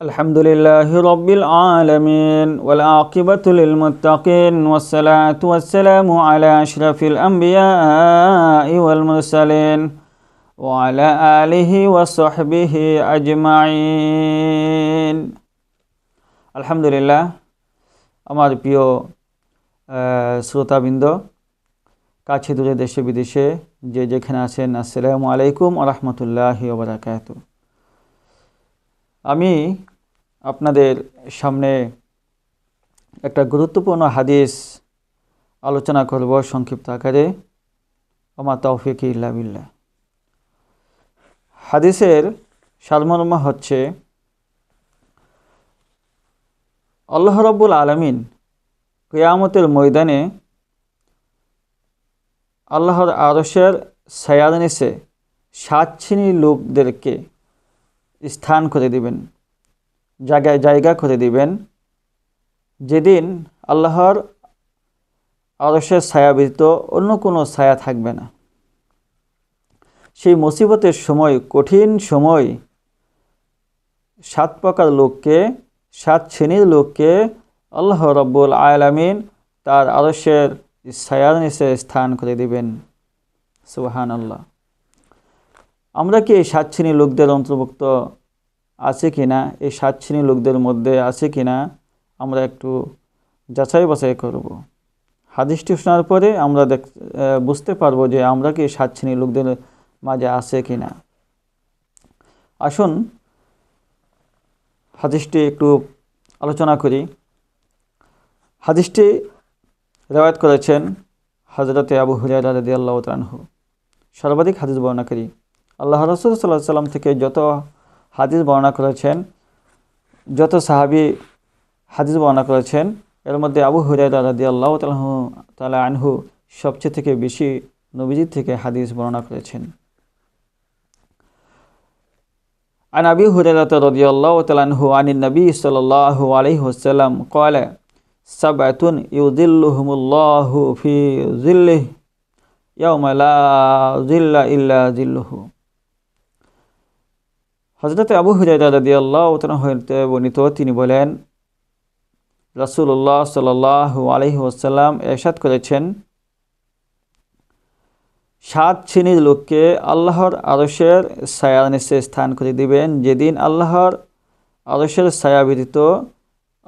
الحمد لله رب العالمين والعاقبة للمتقين والصلاة والسلام على أشرف الأنبياء والمرسلين وعلى آله وصحبه أجمعين الحمد لله আমার প্রিয় আহ, শ্রোতাবৃন্দ কাছে দূরে দেশে বিদেশে যে যেখানে আছেন আসসালামু আলাইকুম আরহামতুল্লাহি ওবরাকাত আমি আপনাদের সামনে একটা গুরুত্বপূর্ণ হাদিস আলোচনা করব সংক্ষিপ্ত আকারে। আমার তৌফিক ইল্লা বিল্লাহ। হাদিসের সারমর্ম হচ্ছে, আল্লাহ রব্বুল আলমিন কেয়ামতের ময়দানে আল্লাহর আরসের সায়াদ নিচে সাত শ্রেণির লোকদেরকে স্থান করে দিবেন, জায়গায় জায়গা করে দিবেন। যেদিন আল্লাহর আরসের ছায়া ব্যতীত অন্য কোনো ছায়া থাকবে না। সেই মুসিবতের সময়, কঠিন সময়, সাত প্রকার লোককে, সাত শ্রেণির লোককে আল্লাহ রব্বুল আলামিন তার আরসের ছায়ার নিচে স্থান করে দিবেন। সুবাহান আল্লাহ আমরা কি এই সাত শ্রেণির লোকদের অন্তর্ভুক্ত আছে কি না? এই সাত শ্রেণির লোকদের মধ্যে আছে কি না? আমরা একটু যাচাই বাছাই করব। হাদিসটি শোনার পরে আমরা দেখ বুঝতে পারব যে আমরা কি সাত শ্রেণির লোকদের মাঝে আছে কি না। আসুন হাদিসটি একটু আলোচনা করি। হাদিসটি রেওয়ায়ত করেছেন হজরতে আবু হুরায়রা রাদিয়াল্লাহু তাআলাহু সর্বাধিক হাদিস বর্ণাকারী আল্লাহ রসুল সাল্লাহ সাল্লাম থেকে যত হাদিস বর্ণনা করেছেন যত সাহাবি হাদিস বর্ণনা করেছেন এর মধ্যে আবু হুরায়রা রাদিয়াল্লাহু তাআলাহু তাআলা আনহু সবচেয়ে থেকে বেশি নবীজির থেকে হাদিস বর্ণনা করেছেন عن أبي هريرة رضي الله تعالى عنه عن النبي صلى الله عليه وسلم قال سبعة يظلهم الله في ظله يوم لا ظل إلا ظله হজরত আবু তাআলা হতে বর্ণিত, তিনি বলেন, রাসূলুল্লাহ সাল্লাল্লাহু আলাইহি ওয়াসাল্লাম এরশাদ করেছেন, সাত শ্রেণির লোককে আল্লাহর আরশের ছায়ার নিচে স্থান করে দিবেন। যেদিন আল্লাহর আরশের ছায়া ব্যতীত,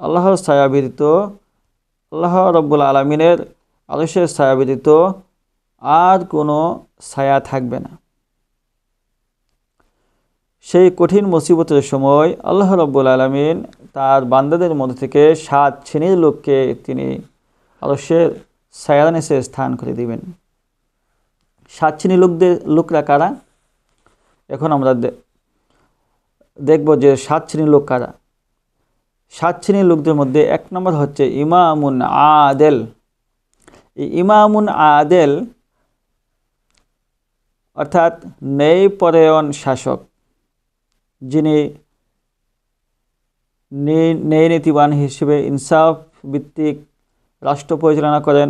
আল্লাহর ছায়া ব্যতীত, আল্লাহ রব্বুল আলমিনের আরশের ছায়া ব্যতীত আর কোনো ছায়া থাকবে না। সেই কঠিন মুসিবতের সময় আল্লাহ রব্বুল আলমিন তার বান্দাদের মধ্যে থেকে সাত শ্রেণির লোককে তিনি ছায়ার নিচে স্থান করে দিবেন। সাত শ্রেণির লোকদের, লোকরা কারা? এখন আমরা দেখব যে সাত শ্রেণির লোক কারা। সাত শ্রেণির লোকদের মধ্যে এক নম্বর হচ্ছে ইমামুন আদেল। এই ইমামুন আদেল অর্থাৎ ন্যায়পরায়ণ শাসক। যিনি ন্যায় নীতিবান হিসেবে ইনসাফ ভিত্তিক রাষ্ট্র পরিচালনা করেন,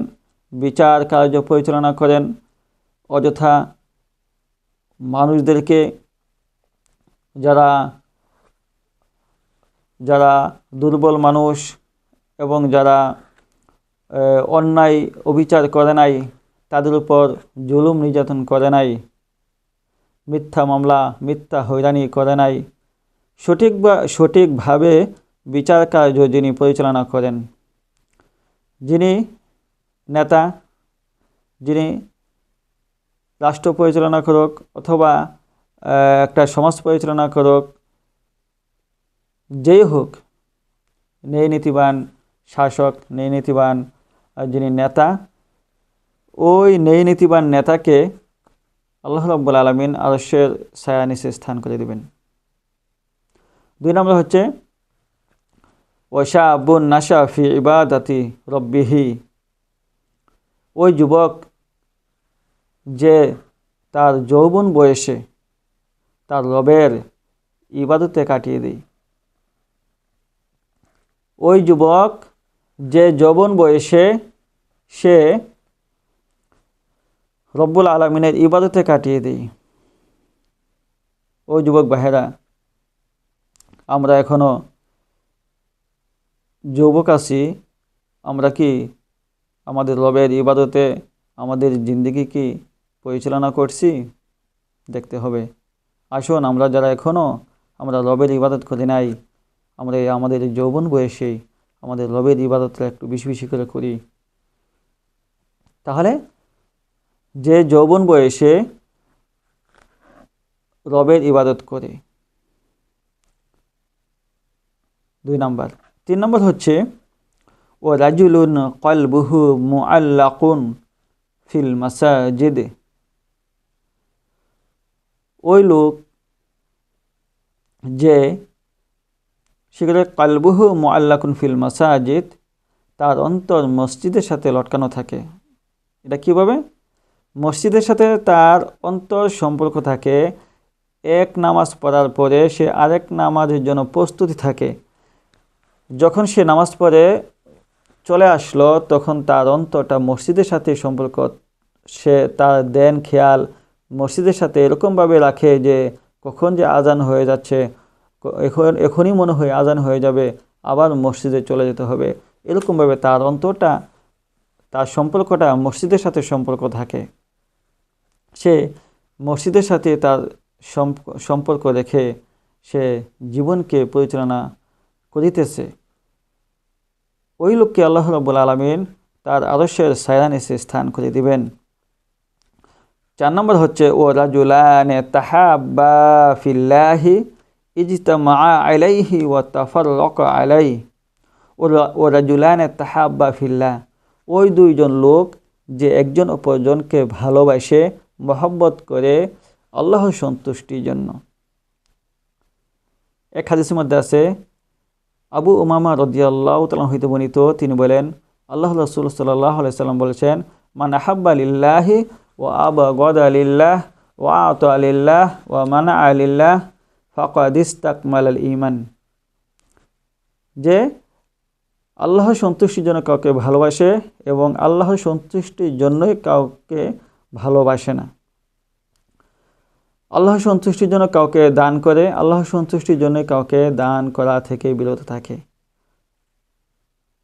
বিচার কার্য পরিচালনা করেন, অযথা মানুষদেরকে যারা যারা দুর্বল মানুষ এবং যারা অন্যায় অবিচার করে নাই, তাদের উপর জুলুম নির্যাতন করে নাই। মিথ্যা মামলা, মিথ্যা হয়রানি করে নাই। সঠিক বা সঠিকভাবে বিচার কার্য যিনি পরিচালনা করেন, যিনি নেতা, যিনি রাষ্ট্র পরিচালনা করুক অথবা একটা সমাজ পরিচালনা করুক, যেই হোক ন্যায় নীতিবান শাসক ন্যায় নীতিবান যিনি নেতা, ওই ন্যায় নীতিবান নেতাকে আল্লাহ রব্বুল আলমিন আরশের ছায়া নিচে স্থান করে দেবেন। দুই নম্বর হচ্ছে ওশা আব্বুন নাশা ফি ইবাদাতি রব্বিহি। ওই যুবক যে তার যৌবন বয়সে তার রবের ইবাদতে কাটিয়ে দেয়। ওই যুবক যে যৌবন বয়সে সে রব্বুল আলমিনের ইবাদতে কাটিয়ে দিই। ও যুবক ভাইয়েরা, আমরা এখনও যুবক আছি, আমরা কি আমাদের রবের ইবাদতে আমাদের জিন্দিগি কি পরিচালনা করছি? দেখতে হবে। আসুন, আমরা যারা এখনও আমরা রবের ইবাদত করি নাই, আমরা আমাদের যৌবন বয়সেই আমাদের রবের ইবাদতটা একটু বেশি বেশি করে করি। তাহলে যে যৌবন বয়সে রবের ইবাদত করে। দুই নাম্বার। তিন নম্বর হচ্ছে ও রাজুলুন কলবুহু মুআল্লাকুন ফিল মাসাজিদ। ওই লোক যে সেখানে কালবুহু মুআল্লাকুন ফিল মাসাজিদ তার অন্তর মসজিদের সাথে লটকানো থাকে। এটা কীভাবে? মসজিদের সাথে তার অন্তর সম্পর্ক থাকে। এক নামাজ পড়ার পরে সে আরেক নামাজের জন্য প্রস্তুতি থাকে। যখন সে নামাজ পড়ে, চলে আসলো, তখন তার অন্তরটা মসজিদের সাথে সম্পর্ক। সে তার দেন খেয়াল মসজিদের সাথে এরকমভাবে রাখে যে, কখন যে আজান হয়ে যাচ্ছে এখন, এখনই মনে হয় আজান হয়ে যাবে, আবার মসজিদে চলে যেতে হবে। এরকমভাবে তার অন্তরটা, তার সম্পর্কটা মসজিদের সাথে সম্পর্ক থাকে। সে মসজিদের সাথে তার সম্পর্ক রেখে সে জীবনকে পরিচালনা করিতেছে। ওই লোককে আল্লাহ রব্বুল আলমিন তার আদর্শের সায়রান এসে স্থান করে দিবেন। চার নম্বর হচ্ছে, ও রাজুলানে তাহাব্বা ফিল্লাহি আলাইহি ও তাফর রক আলাই ও রাজুলানে তাহাব্বা ফিল্লাহ। ওই দুইজন লোক যে একজন অপরজনকে ভালোবাসে মহব্বত করে আল্লাহর সন্তুষ্টির জন্য। এক হাদিসের মধ্যে আছে, আবু উমামা রদিয়াল্লাহ তালাম হইতে বর্ণিত, তিনি বলেন আল্লাহ রসুল সাল্লাহ সাল্লাম বলেছেন, মান আহাব্বা আলিল্লাহি ও আবা গদ আলিল্লাহ ও আত আলিল্লাহ ও মানা আলিল্লাহ ফাকাদিস্তাকমাল আল ইমান যে আল্লাহর সন্তুষ্টির জন্য কাউকে ভালোবাসে এবং আল্লাহ সন্তুষ্টির জন্যই কাউকে ভালোবাসে না। আল্লাহ সন্তুষ্টির জন্য কাউকে দান করে, আল্লাহ সন্তুষ্টির জন্য কাউকে দান করা থেকে বিরত থাকে।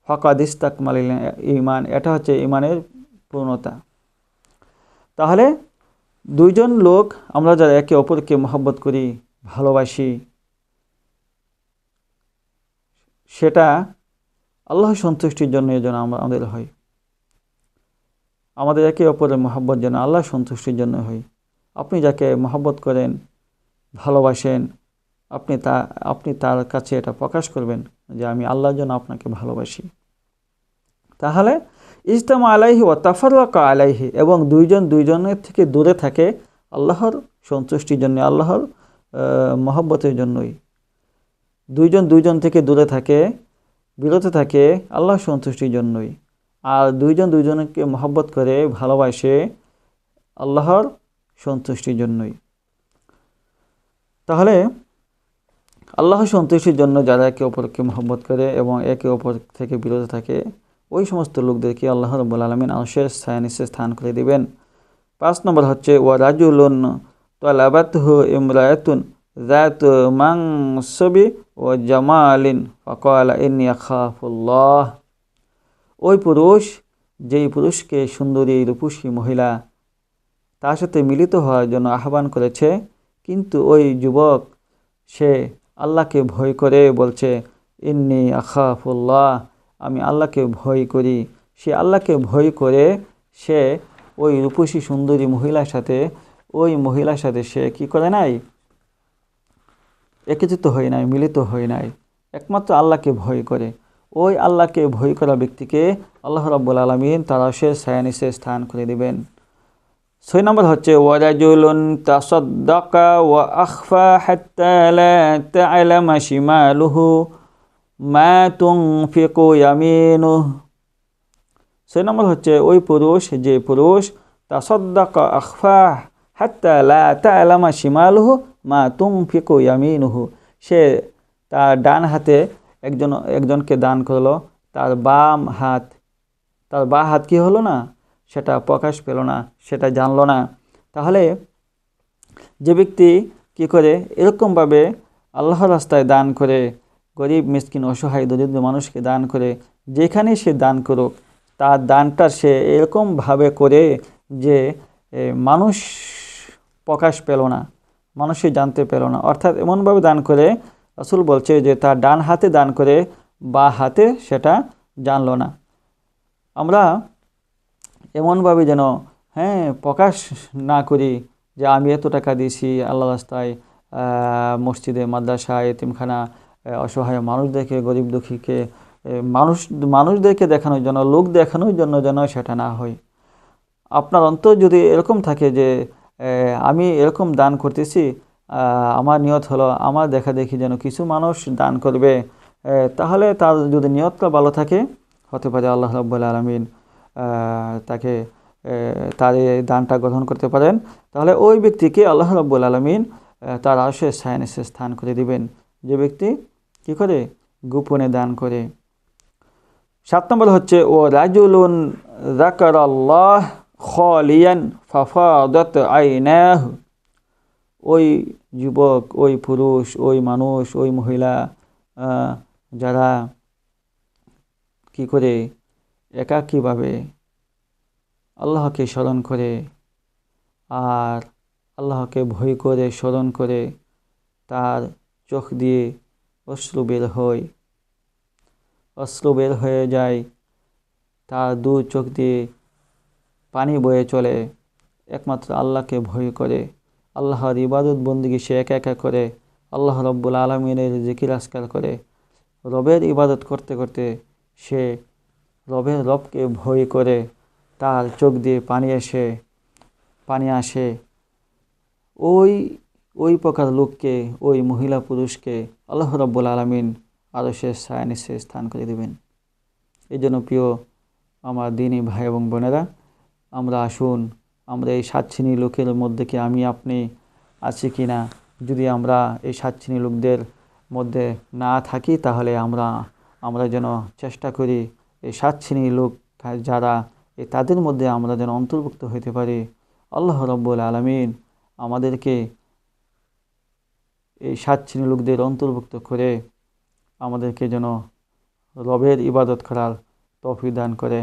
ফকাদিস তাকমাল ইমান এটা হচ্ছে ইমানের পূর্ণতা। তাহলে দুইজন লোক, আমরা যারা একে অপরকে মহব্বত করি, ভালোবাসি, সেটা আল্লাহ সন্তুষ্টির জন্য যেন আমরা আমাদের হয়। আমাদের একে অপরের মহব্বত যেন আল্লাহ সন্তুষ্টির জন্য হই আপনি যাকে মহব্বত করেন, ভালোবাসেন, আপনি তা, আপনি তার কাছে এটা প্রকাশ করবেন যে আমি আল্লাহর জন্য আপনাকে ভালোবাসি। তাহলে ইজতাম আলাইহি ও তাফারকা আলাইহি এবং দুইজন দুইজনের থেকে দূরে থাকে আল্লাহর সন্তুষ্টির জন্য, আল্লাহর মহব্বতের জন্যই। দুইজন দুইজন থেকে দূরে থাকে, বিরত থাকে আল্লাহর সন্তুষ্টির জন্যই। আর দুইজন দুইজনকে মহব্বত করে ভালোবাসে আল্লাহর সন্তুষ্টির জন্যই। তাহলে আল্লাহ সন্তুষ্টির জন্য যারা একে অপরকে মহব্বত করে এবং একে অপর থেকে বিরত থাকে, ওই সমস্ত লোকদেরকে আল্লাহ রব্বুল আলমিন আংশের সায়ানিসে স্থান করে দিবেন। পাঁচ নম্বর হচ্ছে, ওয়া রাজুলুন তলাবাত ইমরায়াতুন জাত মাংসবি ও জামালিন, ফকাল ইন্নি খাফুল্লাহ ওই পুরুষ, যেই পুরুষকে সুন্দরী রূপসী মহিলা তার সাথে মিলিত হওয়ার জন্য আহ্বান করেছে, কিন্তু ওই যুবক, সে আল্লাহকে ভয় করে বলছে, ইন্নি আখাফুল্লাহ, আমি আল্লাহকে ভয় করি। সে আল্লাহকে ভয় করে সে ওই রূপসী সুন্দরী মহিলার সাথে, ওই মহিলার সাথে সে কি করে নাই? একত্রিত হয় নাই, মিলিত হয় নাই। একমাত্র আল্লাহকে ভয় করে। ওই আল্লাহকে ভয় করা ব্যক্তিকে আল্লাহ রাব্বুল আলমিন তারা সে সায়ানিসে স্থান করে দিবেন। ছয় নম্বর হচ্ছে, ওয়ারাজুলুন তাসাদ্দাকা ওয়া আখফা হাত্তা লা তা'লামা শিমালুহু মা তুনফিকু ছয় নম্বর হচ্ছে, ওই পুরুষ, যে পুরুষ, তাসাদ্দাকা আখফা হাত্তা লা তা'লামা শিমালুহু মা তুনফিকু ইয়ামিনুহু। সে তার ডান হাতে একজন, একজনকে দান করল, তার বাম হাত, তার বা হাত কি হলো না? সেটা প্রকাশ পেল না, সেটা জানলো না। তাহলে যে ব্যক্তি কি করে? এরকমভাবে আল্লাহর রাস্তায় দান করে, গরিব, মিসকিন, অসহায়, দরিদ্র মানুষকে দান করে যেখানে সে দান করুক, তার দানটা সে এরকমভাবে করে যে মানুষ প্রকাশ পেল না, মানুষই জানতে পেল না। অর্থাৎ এমনভাবে দান করে রাসূল বলছে যে তার ডান হাতে দান করে বা হাতে সেটা জানলো না। আমরা এমনভাবে যেন হ্যাঁ প্রকাশ না করি যে আমি এত টাকা দিয়েছি, আল্লাহ রাস্তায় মসজিদে, মাদ্রাসায়, এতিমখানা অসহায় মানুষদেরকে, গরিব দুঃখীকে মানুষ, মানুষদেরকে দেখানোর জন্য, লোক দেখানোর জন্য যেন সেটা না হয়। আপনার অন্তর যদি এরকম থাকে যে আমি এরকম দান করতেছি আমার নিয়ত হলো, আমার দেখা দেখি যেন কিছু মানুষ দান করবে তাহলে তার যদি নিয়তটা ভালো থাকে, হতে পারে আল্লাহ রব্বুল আলমিন তাকে তার এই দানটা গ্রহণ করতে পারেন, তাহলে ওই ব্যক্তিকে আল্লাহ রব্বুল আলমিন তার আশের সায়নেসে স্থান করে দিবেন। যে ব্যক্তি কি করে? গোপনে দান করে। সাত নম্বর হচ্ছে, ও রাজুলুন রাকার আল্লাহ খলিয়ান ফাফাদত আইনাহ। ওই যুবক, ওই পুরুষ, ওই মানুষ, ওই মহিলা যারা কি করে একাকীভাবে আল্লাহকে স্মরণ করে আর আল্লাহকে ভয় করে, স্মরণ করে তার চোখ দিয়ে অশ্রু বের হয়। অশ্রু বের হয়ে যায়, তার দু চোখ দিয়ে পানি বয়ে চলে, একমাত্র আল্লাহকে ভয় করে। আল্লাহর ইবাদত বন্দিগি সে একা একা করে, আল্লাহ রব্বুল আলমিনের জিকির আসকার করে। রবের ইবাদত করতে করতে সে রবের রবকে ভয় করে, তার চোখ দিয়ে পানি এসে পানি আসে। ওই ওই প্রকার লোককে, ওই মহিলা পুরুষকে আল্লাহ রব্বুল আলমিন আরও সে সায়নিসে স্থান করে দেবেন। এই জন্য প্রিয় আমার দিনী ভাই এবং বোনেরা, আমরা আসুন আমরা এই সাত শ্রেণি লোকের মধ্যে কি আমি আপনি আছি কি না? যদি আমরা এই সাত শ্রেণি লোকদের মধ্যে না থাকি, তাহলে আমরা আমরা যেন চেষ্টা করি এই সাত শ্রেণির লোক যারা এই তাদের মধ্যে আমরা যেন অন্তর্ভুক্ত হইতে পারি। আল্লাহ রব্বুল আলমিন আমাদেরকে এই সাত শ্রেণি লোকদের অন্তর্ভুক্ত করে আমাদেরকে যেন রবের ইবাদত করার তৌফিক দান করে।